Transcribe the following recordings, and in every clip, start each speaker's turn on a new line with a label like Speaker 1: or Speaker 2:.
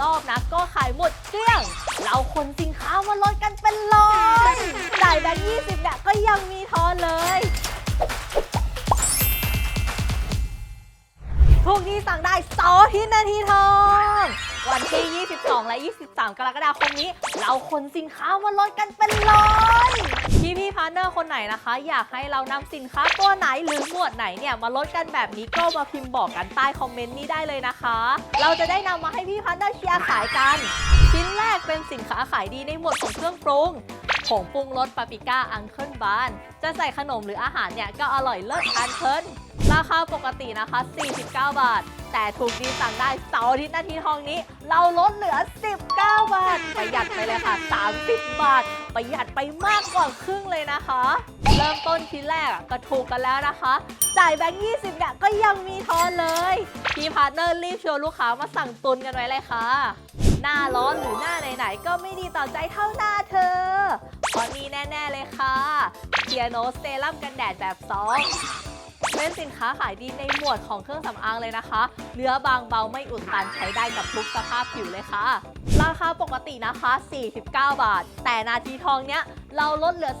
Speaker 1: รอบนะ ก็ขายหมดเกลี้ยง เราคนสินค้ามาลดกันเป็นร้อยจ่ายแบงค์ยี่สิบเนี่ยก็ยังมีทอนเลยทุกที่สั่งได้เสอาทิตนาทีทอง วันที่ 22 และ 23 กรกฎาคมนี้ เราคนสินค้ามาลดกันเป็นร้อย พี่พี่พาร์ทเนอร์คนไหนนะคะ อยากให้เรานำสินค้าตัวไหนหรือหมวดไหนเนี่ยมาลดกันแบบนี้ก็มาพิมพ์บอกกันใต้คอมเมนต์นี้ได้เลยนะคะ เราจะได้นำมาให้พี่พาร์ทเนอร์เชียร์ขายกัน ชิ้นแรกเป็นสินค้าขายดีในหมวดของเครื่องปรุงผงปรุงรสปาปิก้าอังเคิลบาน จะใส่ขนมหรืออาหารเนี่ยก็อร่อยเลิศทานเพลินราคาปกตินะคะ 49 บาท แต่ถูกดีสั่งได้เสาร์อาทิตย์นาทีทองนี้ เราลดเหลือ 19 บาท ประหยัดไปเลยค่ะ 30 บาท ประหยัดไปมากกว่าครึ่งเลยนะคะ เริ่มต้นชิ้นแรกอะก็ถูกกันแล้วนะคะ จ่ายแบงค์20เนี่ยก็ยังมีทอนเลย พี่พาร์ทเนอร์รีบชวนลูกค้ามาสั่งตุนกันไว้เลยค่ะ หน้าร้อนหรือหน้าไหนๆก็ไม่ดีต่อใจเท่าหน้าเธอเพราะนี่แน่ ๆเลยค่ะเทียโนสเซรั่มกันแดดแบบซอง เป็นสินค้าขายดีในหมวดของเครื่องสำอางเลยนะคะ เนื้อบางเบาไม่อุดตันใช้ได้กับทุกสภาพผิวเลยค่ะ ราคาปกตินะคะ 49 บาท แต่นาทีทองเนี้ยเราลดเหลือ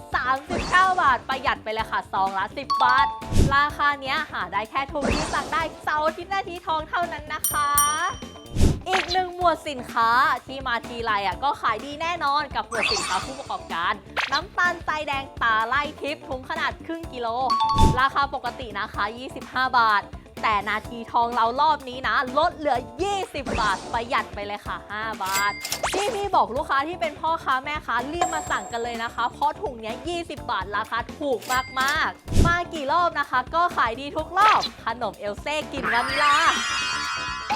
Speaker 1: 39 บาท ประหยัดไปเลยค่ะซองละ 10 บาท ราคาเนี้ยหาได้แค่ทุกที่สั่งได้เสาร์ที่นาทีทองเท่านั้นนะคะอีกหนึ่งหมวดสินค้าที่มาทีไรอะก็ขายดีแน่นอนกับหมวดสินค้าผู้ประกอบการ น้ำตาลทรายแดงตาไล่ทิพย์ถุงขนาดครึ่งกิโล ราคาปกตินะคะ 25 บาท แต่นาทีทองเรารอบนี้นะ ลดเหลือ 20 บาท ประหยัดไปเลยค่ะ 5 บาทที่พี่บอกลูกค้าที่เป็นพ่อค้าแม่ค้ารีบมาสั่งกันเลยนะคะ เพราะถุงเนี้ย 20 บาท ราคาถูกมากๆ มากี่รอบนะคะ ก็ขายดีทุกรอบ ขนมเอลเซ่กลิ่นวานิลลา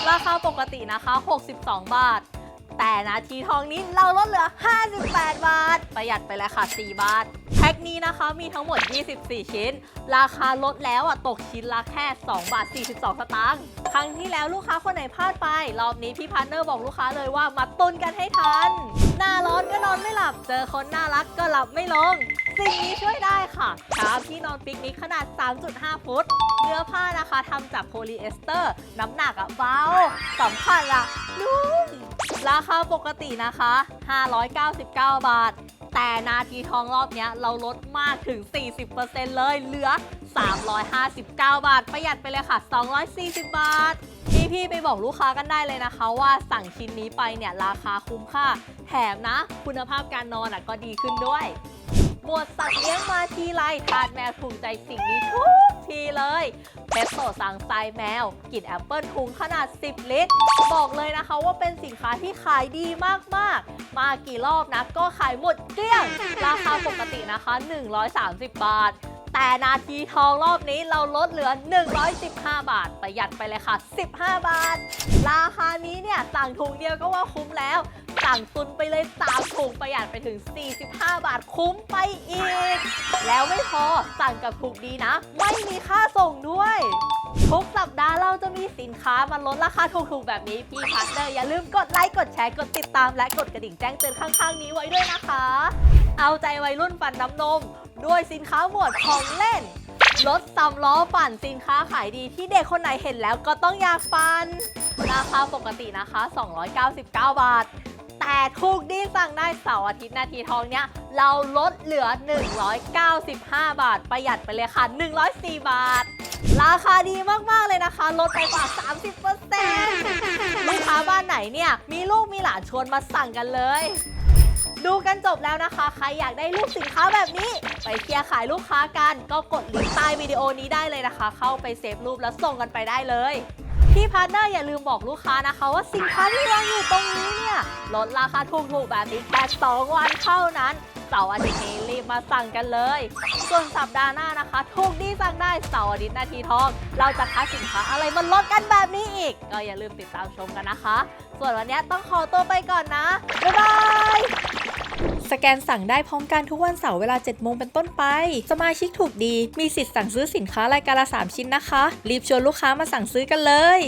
Speaker 1: ราคาปกตินะคะ 62 บาท แต่นาทีทองนี้เราลดเหลือ 58 บาท ประหยัดไปแล้วค่ะ 4 บาท แพ็คนี้นะคะมีทั้งหมด 24 ชิ้น ราคาลดแล้วอะตกชิ้นละแค่ 2 บาท 42 สตางค์ครั้งที่แล้วลูกค้าคนไหนพลาดไป รอบนี้พี่พาร์เนอร์บอกลูกค้าเลยว่ามาตุนกันให้ทัน หน้าร้อนก็นอนไม่หลับ เจอคนน่ารักก็หลับไม่ลง สิ่งนี้ช่วยได้ค่ะชามที่นอนปิกนิกขนาด 3.5 ฟุต เนื้อผ้านะคะทำจากโพลีเอสเตอร์ น้ำหนักอะเบาสัมผัสอะนุ่ม ราคาปกตินะคะ 599 บาท แต่นาทีทองรอบนี้เราลดมากถึง 40%เลยเหลือ 359 บาท ประหยัดไปเลยค่ะ 240 บาทพี่พี่ๆไปบอกลูกค้ากันได้เลยนะคะ ว่าสั่งชิ้นนี้ไปเนี่ยราคาคุ้มค่า แถมนะ คุณภาพการนอนอก็ดีขึ้นด้วย วดสัตว์เลี้ยงมาทีไรทานแมวถูกใจสิ่งนี้ทุกทีเลยเปปโซสังไซแมวกลิ่นแอปเปิลถุงขนาด 10 ลิตร บอกเลยนะคะว่าเป็นสินค้าที่ขายดีมาก ๆ มากี่รอบนะก็ขายหมดเกลี้ยง ราคาปกตินะคะ 130 บาท แต่นาทีทองรอบนี้เราลดเหลือ 115 บาท ประหยัดไปเลยค่ะ 15 บาท ราคานี้เนี่ยสั่งถุงเดียวก็ว่าคุ้มแล้ว สั่งตุนไปเลย3ถุงประหยัดไปถึง 45 บาทคุ้มไปอีก แล้วไม่พอสั่งกับถูกดีนะ ไม่มีค่าส่งด้วย ทุกสัปดาห์เราจะมีสินค้ามาลดราคาถูกๆแบบนี้พี่พาร์ทเนอร์อย่าลืมกดไลค์กดแชร์กดติดตามและกดกระดิ่งแจ้งเตือนข้างๆนี้ไว้ด้วยนะคะ เอาใจวัยรุ่นปั่นน้ำนม ด้วยสินค้าหมวดของเล่นรถสำล้อปั่นสินค้าขายดีที่เด็กคนไหนเห็นแล้วก็ต้องอยากปั่นราคาปกตินะคะ 299 บาท แต่ถูกดีสั่งได้เสาร์อาทิตย์นาทีทองเนี้ยเราลดเหลือ 195 บาท ประหยัดไปเลยค่ะ 104 บาท ราคาดีมาก ๆ เลยนะคะ ลดไปกว่า 30%ลูกค้าบ้านไหนเนี่ย มีลูกมีหลานชวนมาสั่งกันเลย ดูกันจบแล้วนะคะ ใครอยากได้รูปสินค้าแบบนี้ ไปเชียร์ขายลูกค้ากัน ก็กดลิงก์ใต้วิดีโอนี้ได้เลยนะคะ เข้าไปเซฟรูปแล้วส่งกันไปได้เลย พี่พาร์ทเนอร์อย่าลืมบอกลูกค้านะคะ ว่าสินค้าที่วางอยู่ตรงนี้เนี่ยลดราคาถูกๆแบบนี้แค่2วันเท่านั้นเสาร์อาทิตย์นี้รีบมาสั่งกันเลย ส่วนสัปดาห์หน้านะคะถูกดีสั่งได้เสาร์อาทิตย์นาทีทอง เราจะคัดสินค้าอะไรมาลดกันแบบนี้อีก ก็อย่าลืมติดตามชมกันนะคะ ส่วนวันนี้ต้องขอตัวไปก่อนนะบ๊ายบาย
Speaker 2: สแกนสั่งได้พร้อมกันทุกวันเสาร์เวลา7โมงเป็นต้นไป สมาชิกถูกดี มีสิทธิ์สั่งซื้อสินค้ารายการละ3ชิ้นนะคะ รีบชวนลูกค้ามาสั่งซื้อกันเลย